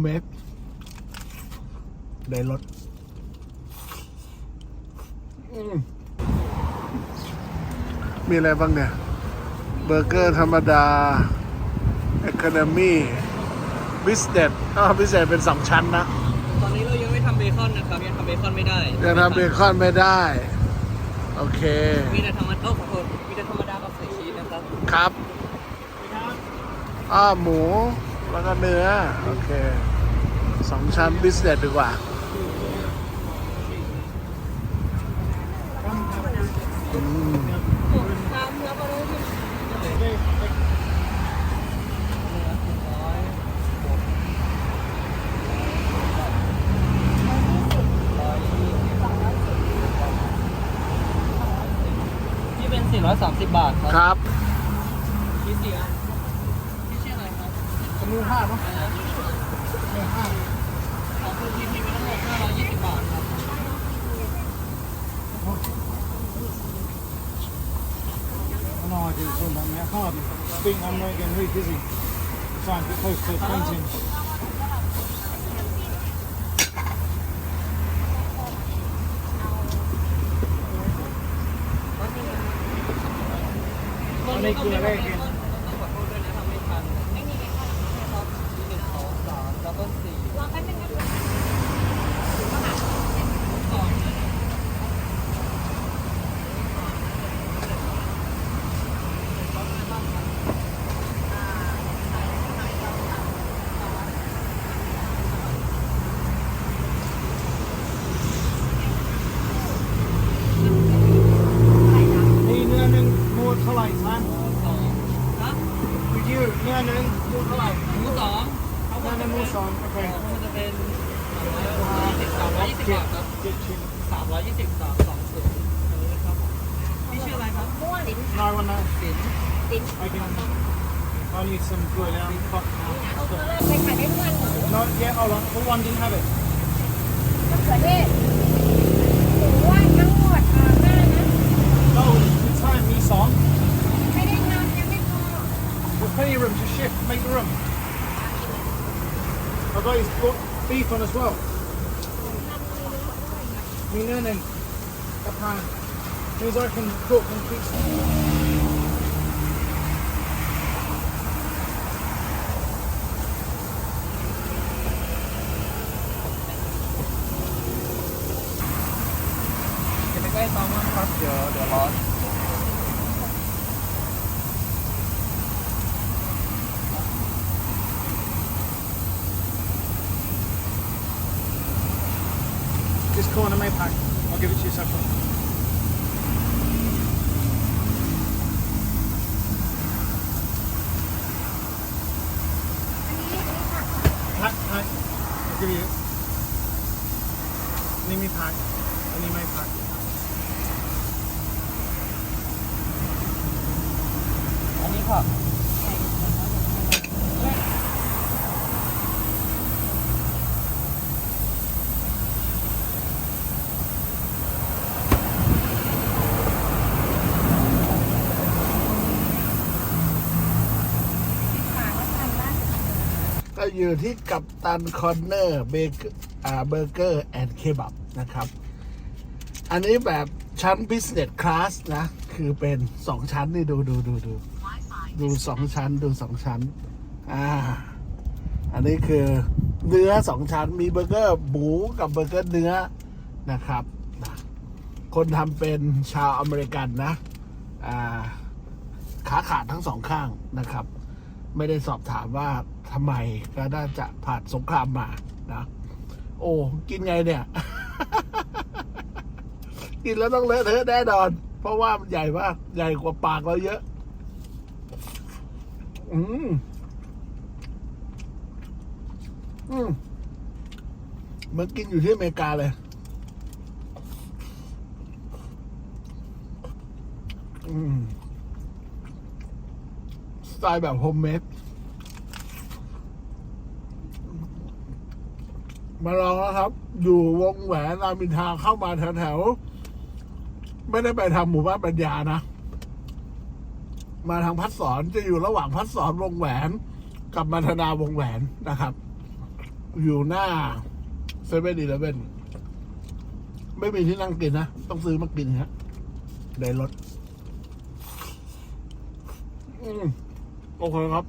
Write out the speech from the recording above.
เมตรในรถอืมมีอะไรบ้างเนี่ย เบอร์เกอร์ธรรมดา e อ o n o m y บิสเนสอ้าวบิสเนสเป็นสองชั้นนะ ตอนนี้เรายังไม่ทำเบคอนนะครับ ยังทำเบคอนไม่ได้ ยังทำเบคอนไม่ได้ โอเค มีแต่ธรรมดาเอ้าขอโทษมีแต่ธรรมดากับใส่ชีสนะครับ ครับอ้าหมู แล้วก็เนื้อ โอเคสองชั้นบิสเนสดีกว่าอืมน้ำเนื้อปลาเลยที่ที่เป็น 430 บาทครับ ครับที่เสียที่ชื่ออะไร ครับมือห้าเนาะของคุณทีทีมีทั้งหมด520บาทครับ No idea it's all about me. I can't think I'm not getting really busy. Trying to get close to painting. อันนี้คืออะไรกินต้องขอโทษด้วยนะทำไม่ทันไม่มีครับหนึ่งสองสามแล้วก็สี่รอแป๊บนึงนะสอง นี่เนื้อหนึ่งมูด เท่าไหร่ท่านสองฮะคือยืดเนื้อหนึ่งมูดเท่าไหร่หมูสองเนื้อหนึ่งมูดสองโอเคมันจะเป็นสามร้อยยี่สิบสามร้อยยี่สิบบาทครับเจ็ดชิ้นสามร้อยยี่สิบสามสองศูนย์อันนี้ครับพี่ชื่ออะไรครับม่วลิ้นนายวันนะสินลิ้น I can I need some good um fuck เอาตัวเริ่มไปขายได้ทุกวันหมู Not yet, hold on. What one didn't have it? มะเขือเทศหมูว่าทั้งหมดอ่าห้านะ No, the time me song. ไม่ได้ทำยังไม่พอ There's plenty of room to shift, make the room. I've got his bu- beef on as well. Me learning a pan. Means I can cook and fix. จะไปใกล้เตามันครับ เดี๋ยวเดี๋ยวร้อน This corner may pack. I'll give it to you separately. Pack, pack. I'll give you. Need me pack. I need my pack. อันนี้ค่ะ ก็อยู่ที่กับตันคอนเนอร์เบเกอร์เบอร์เกอร์แอนด์เคบับนะครับ อันนี้แบบชั้น Business Class นะ คือเป็นสองชั้นนี่ดูดูดูดูดูสองชั้นดูสองชั้น อ่า อันนี้คือเนื้อสองชั้นมีเบอร์เกอร์หมูกับเบอร์เกอร์เนื้อนะครับนะคนทำเป็นชาวอเมริกันนะ อ่า ขาขาดทั้งสองข้างนะครับ ไม่ได้สอบถามว่าทำไมก็น่าจะผ่านสงครามมานะโอ้กินไงเนี่ย กินแล้วต้องเลอะเทอะแน่นอน เพราะว่ามันใหญ่มากใหญ่กว่าปากเราเยอะ อืมอืมมือนกินอยู่ที่อเมริกาเลย อืม ไตล์แบบโฮมเมดมาลองแล้วครับ อยู่วงแหวนรามอินทาเข้ามาแถวๆ ไม่ได้ไปทางหมู่บ้านปัญญานะ มาทางพัดสอนจะอยู่ระหว่างพัดสอนวงแหวน กับมัทนาวงแหวนนะครับ อยู่หน้าเซเว่นอีเลฟเว่นไม่มีที่นั่งกินนะ ต้องซื้อมากินฮะในรถ อืม โอเคครับ